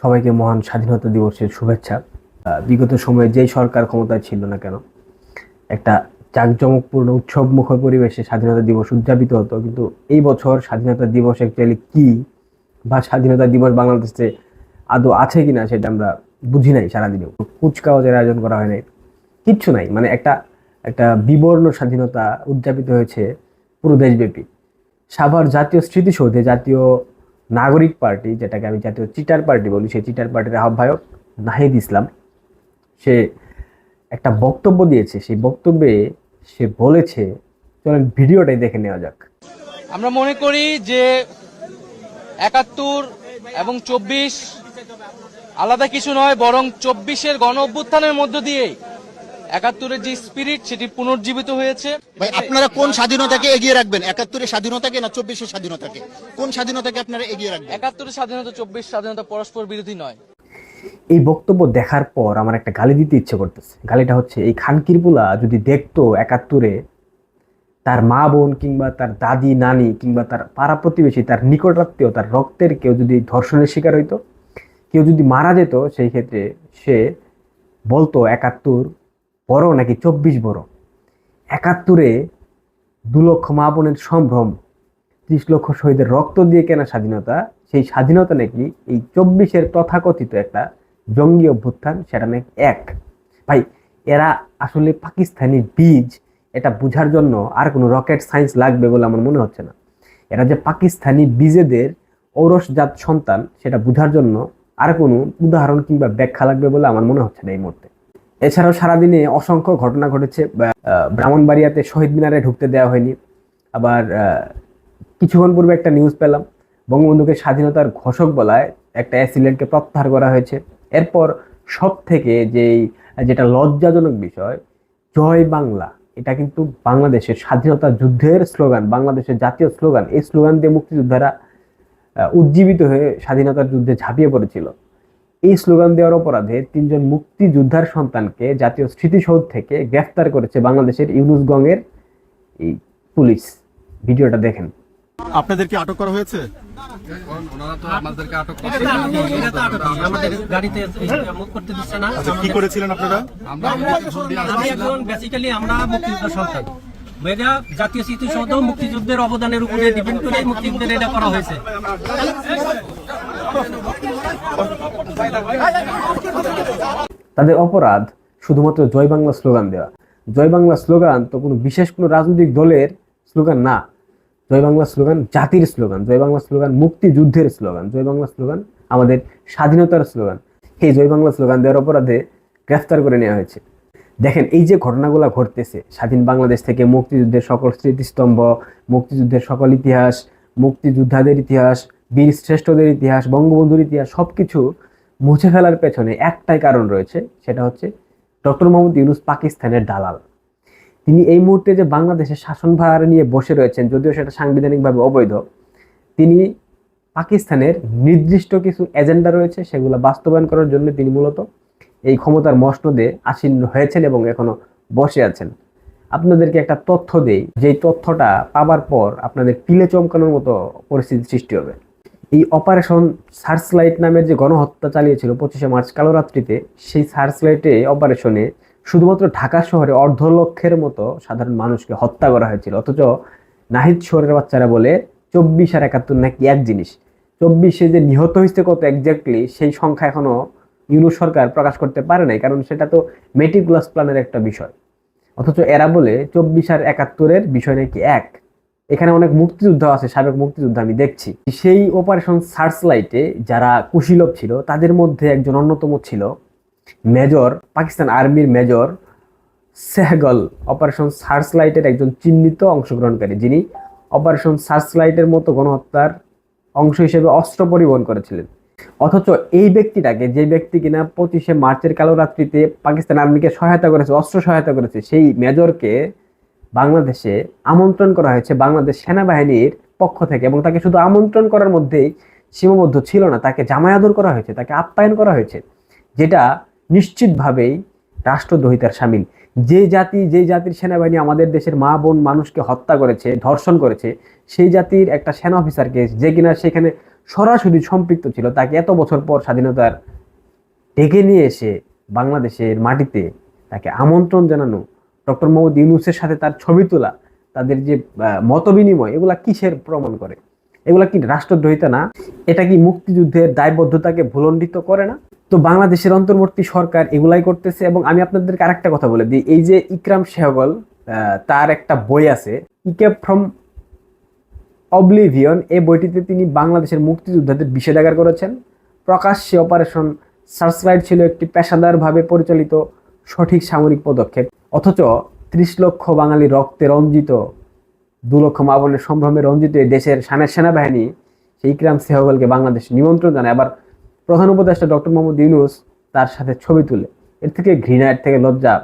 সবাইকে মহান স্বাধীনতা দিবসের শুভেচ্ছা। বিগত সময়ে যেই সরকার ক্ষমতায় ছিল না কেন, একটা জাঁকজমকপূর্ণ উৎসব মুখর পরিবেশে স্বাধীনতা দিবস উদযাপিত হতো, কিন্তু এই বছর স্বাধীনতা দিবস অ্যাকচুয়ালি কি বা স্বাধীনতা দিবস বাংলাদেশে আদৌ আছে কিনা সেটা আমরা বুঝি নাই সারাদিনেও। কুচকাওয়াজের আয়োজন করা হয় নাই, কিচ্ছু নাই মানে একটা একটা বিবর্ণ স্বাধীনতা উদযাপিত হয়েছে পুরো দেশব্যাপী। সাভার জাতীয় স্মৃতিসৌধে জাতীয় নাগরিক পার্টি, যেটাকে আমি জাতীয় চিটার পার্টি বলি, সেই চিটার পার্টির আহ্বায়ক নাহিদ ইসলাম, সে একটা বক্তব্য দিয়েছে। সেই বক্তব্যে সে বলেছে, চলেন ভিডিওটাই দেখে নেওয়া যাক। আমরা মনে করি যে একাত্তর এবং চব্বিশ আলাদা কিছু নয়, বরং চব্বিশের গণ অভ্যুত্থানের মধ্য দিয়ে একাত্তরের যে স্পিরিট সেটি পুনর্জীবিত হয়েছে। ভাই আপনারা কোন স্বাধীনতাকে এগিয়ে রাখবেন? একাত্তরের স্বাধীনতাকে না চব্বিশের স্বাধীনতাকে? কোন স্বাধীনতাকে আপনারা এগিয়ে রাখবেন? একাত্তরের স্বাধীনতা চব্বিশ স্বাধীনতা পরস্পর বিরোধী নয়। এই বক্তব্য দেখার পর আমার একটা গালি দিতে ইচ্ছে করতেছে। গালিটা হচ্ছে এই খানকিরপুলা যদি দেখতো একাত্তরে তার মা বোন কিংবা তার দাদি নানি কিংবা তার পাড়া প্রতিবেশী তার নিকটাত্মীয় তার রক্তের কেউ যদি ধর্ষণের শিকার হইতো কেউ যদি মারা যেত সেই ক্ষেত্রে সে বলতো একাত্তর বড় নাকি চব্বিশ বড়? একাত্তরে দু লক্ষ মা বোনের সম্ভ্রম, ত্রিশ লক্ষ শহীদের রক্ত দিয়ে কেনা স্বাধীনতা, সেই স্বাধীনতা নাকি এই চব্বিশের তথাকথিত একটা জঙ্গি অভ্যুত্থান, সেটা নাকি এক? ভাই, এরা আসলে পাকিস্তানি বীজ, এটা বোঝার জন্য আর কোনো রকেট সায়েন্স লাগবে বলে আমার মনে হচ্ছে না। এরা যে পাকিস্তানি বীজেদের ঔরসজাত সন্তান, সেটা বোঝার জন্য আর কোনো উদাহরণ কিংবা ব্যাখ্যা লাগবে বলে আমার মনে হচ্ছে না এই মুহূর্তে। এছাড়াও সারাদিনে অসংখ্য ঘটনা ঘটেছে ব্রাহ্মণবাড়িয়াতে শহীদ মিনারে ঢুকতে দেওয়া হয়নি। আবার কিছুক্ষণ পূর্বে একটা নিউজ পেলাম, বঙ্গবন্ধুকে স্বাধীনতার ঘোষক বলায় একটা অ্যাসিলেন্টকে প্রত্যাহার করা হয়েছে। এরপর সব থেকে যেই, যেটা লজ্জাজনক বিষয়, জয় বাংলা, এটা কিন্তু বাংলাদেশের স্বাধীনতা যুদ্ধের স্লোগান, বাংলাদেশের জাতীয় স্লোগান। এই স্লোগান দিয়ে মুক্তিযোদ্ধারা উজ্জীবিত হয়ে স্বাধীনতার যুদ্ধে ঝাঁপিয়ে পড়েছিল। এই স্লোগান দেওয়ার অপরাধে তিনজন মুক্তিযোদ্ধার সন্তানকে জাতীয় স্মৃতিসৌধ থেকে গ্রেফতার করেছে বাংলাদেশের ইউনুসগঞ্জের এই পুলিশ। ভিডিওটা দেখেন। আপনাদের কি আটক করা হয়েছে? আমাদের গাড়িতে মুখ করতে দিচ্ছে না আচ্ছা কি করেছিলেন আপনারা? আমি আমরা মুক্তিযুদ্ধ সন্তান। মেয়েরা জাতীয় স্মৃতিসৌধ মুক্তিযুদ্ধের অবদানের উপরে ডিপেন্ড করে মুক্তিযুদ্ধের এটা করা হয়েছে। তাদের অপরাধ শুধুমাত্র জয় বাংলা স্লোগান দেওয়া। জয় বাংলা স্লোগান তো কোনো বিশেষ কোনো রাজনৈতিক দলের স্লোগান না। জয় বাংলা স্লোগান জাতির স্লোগান, জয় বাংলা স্লোগান মুক্তিযুদ্ধের স্লোগান, জয় বাংলা স্লোগান আমাদের স্বাধীনতার স্লোগান। এই জয় বাংলা স্লোগান দেওয়ার অপরাধে গ্রেফতার করে নেওয়া হয়েছে। দেখেন, এই যে ঘটনাগুলো ঘটতেছে, স্বাধীন বাংলাদেশ থেকে মুক্তিযুদ্ধের সকল স্মৃতিস্তম্ভ, মুক্তিযুদ্ধের সকল ইতিহাস, মুক্তিযোদ্ধাদের ইতিহাস বীর শ্রেষ্ঠদের ইতিহাস, বঙ্গবন্ধুর ইতিহাস সব কিছু মুছে ফেলার পেছনে একটাই কারণ রয়েছে, সেটা হচ্ছে ডক্টর মোহাম্মদ ইউনুস পাকিস্তানের দালাল। তিনি এই মুহূর্তে যে বাংলাদেশের শাসনভার নিয়ে বসে রয়েছেন, যদিও সেটা সাংবিধানিকভাবে অবৈধ, তিনি পাকিস্তানের নির্দিষ্ট কিছু এজেন্ডা রয়েছে, সেগুলো বাস্তবায়ন করার জন্য তিনি মূলত এই ক্ষমতার মসনদে আসীন হয়েছেন এবং এখনও বসে আছেন। আপনাদেরকে একটা তথ্য দেই, যেই তথ্যটা পাবার পর আপনাদের পিলে চমকানোর মতো পরিস্থিতি সৃষ্টি হবে। এই অপারেশন সার্চলাইট নামের যে গণহত্যা চালিয়েছিল পঁচিশে মার্চ কালোরাত্রিতে সেই সার্চলাইটে অপারেশনে শুধুমাত্র ঢাকা শহরে অর্ধ লক্ষের মতো সাধারণ মানুষকে হত্যা করা হয়েছিল। অথচ নাহিদ শহরের বাচ্চারা বলে, চব্বিশ আর একাত্তর নাকি এক জিনিস। চব্বিশে যে নিহত হয়েছে কত একজাক্টলি সেই সংখ্যা এখনও ইউনু সরকার প্রকাশ করতে পারে নাই, কারণ সেটা তো মেটিকুলাস প্ল্যানের একটা বিষয়। অথচ এরা বলে, চব্বিশ আর একাত্তরের বিষয় নাকি এক। এখানে অনেক মুক্তিযুদ্ধ আছে, সাবেক মুক্তিযুদ্ধ আমি দেখছি। সেই অপারেশন সার্চ লাইটে যারা কুশীলভ ছিল, তাদের মধ্যে একজন অন্যতম ছিল মেজর, পাকিস্তান আর্মির মেজর সেহগল। অপারেশন সার্চ লাইটের একজন চিহ্নিত অংশগ্রহণকারী, যিনি অপারেশন সার্চ লাইটের মতো গণহত্যার অংশ হিসেবে অস্ত্র পরিবহন করেছিলেন। অথচ এই ব্যক্তিটাকে, যে ব্যক্তি কিনা পঁচিশে মার্চের কালো রাত্রিতে পাকিস্তান আর্মিকে সহায়তা করেছে, অস্ত্র সহায়তা করেছে, সেই মেজরকে বাংলাদেশে আমন্ত্রণ করা হয়েছে বাংলাদেশ সেনাবাহিনীর পক্ষ থেকে এবং তাকে শুধু আমন্ত্রণ করার মধ্যেই সীমাবদ্ধ ছিল না, তাকে জামায়াদর করা হয়েছে, তাকে আপ্যায়ন করা হয়েছে, যেটা নিশ্চিতভাবেই রাষ্ট্রদ্রোহিতার সামিল। যে জাতি, যে জাতির সেনাবাহিনী আমাদের দেশের মা বোন মানুষকে হত্যা করেছে, ধর্ষণ করেছে, সেই জাতির একটা সেনা অফিসারকে যে কিনা সেখানে সরাসরি সম্পৃক্ত ছিল, তাকে এত বছর পর স্বাধীনতার ডেকে নিয়ে এসে বাংলাদেশের মাটিতে তাকে আমন্ত্রণ জানানো ডক্টর মোহাম্মদ ইউনুসের সাথে তার ছবি তোলা তাদের যে আহ, মতবিনিময় এগুলা কিসের প্রমাণ করে? এগুলা কি রাষ্ট্রদ্রোহিতা না? এটা কি মুক্তিযুদ্ধের দায়বদ্ধতাকে ভুলণ্ডিত করে না? তো বাংলাদেশের অন্তর্বর্তী সরকার এগুলাই করতেছে এবং আমি আপনাদেরকে আরেকটা কথা বলে দিই। এই যে ইকরাম সেহগল তার একটা বই আছে ইকেপ ফ্রম অবলিভিয়ন এই বইটিতে তিনি বাংলাদেশের মুক্তিযোদ্ধাদের বিষেধাগার করেছেন। প্রকাশ্যে অপারেশন সার্চলাইট ছিল একটি পেশাদারভাবে পরিচালিত। সঠিক সামরিক পদক্ষেপ। অথচ ত্রিশ লক্ষ বাঙালি রক্তে রঞ্জিত, দু লক্ষ মাবনের সম্ভ্রমে রঞ্জিত এই দেশের সেনাবাহিনী, সেই ইকরাম সেহগলকে বাংলাদেশ নিমন্ত্রণ জানায়। আবার প্রধান উপদেষ্টা ডক্টর মোহাম্মদ ইউনুস তার সাথে ছবি তুলে। এর থেকে ঘৃণা, এর থেকে লজ্জা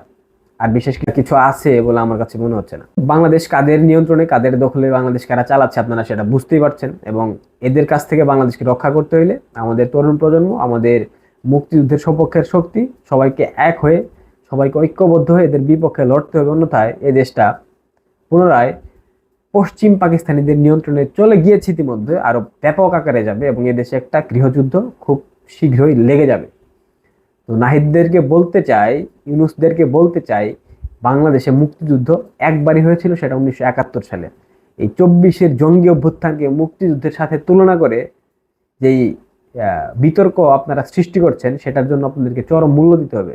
আর বিশেষ কিছু আছে বলে আমার কাছে মনে হচ্ছে না। বাংলাদেশ কাদের নিয়ন্ত্রণে, কাদের দখলে বাংলাদেশ কারা চালাচ্ছে আপনারা সেটা বুঝতেই পারছেন এবং এদের কাছ থেকে বাংলাদেশকে রক্ষা করতে হইলে আমাদের তরুণ প্রজন্ম, আমাদের মুক্তিযুদ্ধের সপক্ষের শক্তি, সবাইকে এক হয়ে সবাইকে ঐক্যবদ্ধ হয়ে এদের বিপক্ষে লড়তে হবে। অন্যথায় এই দেশটা পুনরায় পশ্চিম পাকিস্তানিদের নিয়ন্ত্রণে চলে গিয়েছে ইতিমধ্যে আরও ব্যাপক আকারে যাবে এবং এদেশে একটা গৃহযুদ্ধ খুব শীঘ্রই লেগে যাবে। তো নাহিদদেরকে বলতে চাই, ইউনুসদেরকে বলতে চাই, বাংলাদেশে মুক্তিযুদ্ধ একবারই হয়েছিল সেটা উনিশশো একাত্তর সালে। এই চব্বিশের জঙ্গি অভ্যুত্থানকে মুক্তিযুদ্ধের সাথে তুলনা করে যেই বিতর্ক আপনারা সৃষ্টি করছেন, সেটার জন্য আপনাদেরকে চরম মূল্য দিতে হবে।